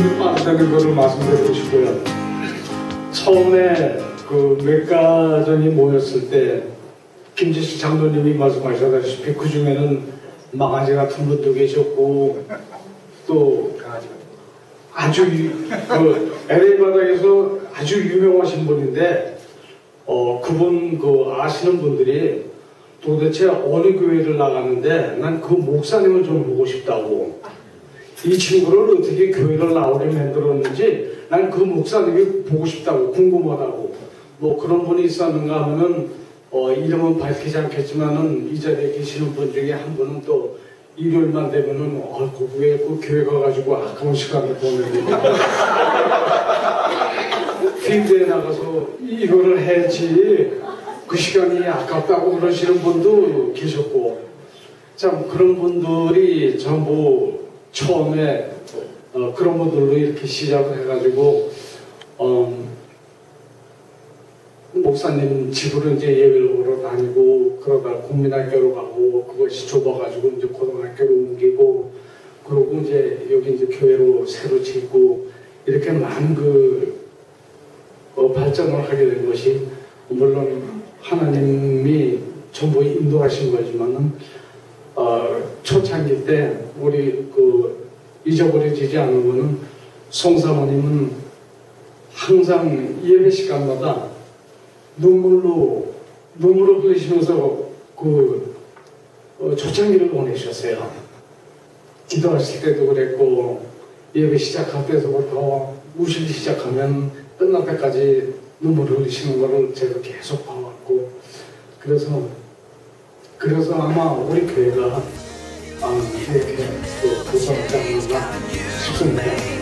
눈이 빠르다는 것을 말씀드리고 싶고요. 처음에 그 맥가전이 모였을 때 김지수 장로님이 말씀하셨다시피 그 중에는 망아지 같은 분도 계셨고 또 아주 유- 그 LA 바닥에서 아주 유명하신 분인데 어 그분 그 아시는 분들이 도대체 어느 교회를 나가는데 난 그 목사님을 좀 보고 싶다고 이 친구를 어떻게 교회를 나오게 만들었는지 난 그 목사님이 보고 싶다고 궁금하다고. 뭐 그런 분이 있었는가 하면은 어 이름은 밝히지 않겠지만은 이 자리에 계시는 분 중에 한 분은 또 일요일만 되면은 어 거기에 그 교회 가가지고 아까운 시간을 보내고. 필드에 나가서 이거를 해야지 그 시간이 아깝다고 그러시는 분도 계셨고. 참 그런 분들이 전부 처음에 어, 그런 분들로 이렇게 시작을 해가지고 어, 목사님 집으로 이제 예배를 보러 다니고 그러다 국민학교로 가고 그것이 좁아가지고 이제 고등학교로 옮기고 그러고 이제 여기 이제 교회로 새로 짓고 이렇게 많은 그 어, 발전을 하게 된 것이 물론 하나님이 전부 인도하신 거지만은 어, 초창기 때 우리 그 잊어버려지지 않은 거는 송사모님은 항상 예배 시간마다 눈물로 눈물을 흘리시면서 그 어, 초창기를 보내셨어요. 기도하실 때도 그랬고 예배 시작할 때서부터 우시기 시작하면 끝날 때까지 눈물을 흘리시는 거를 제가 계속 봐왔고 그래서 그래서 아마 우리 교회가 아, 이렇게 또 않는가 싶습니다.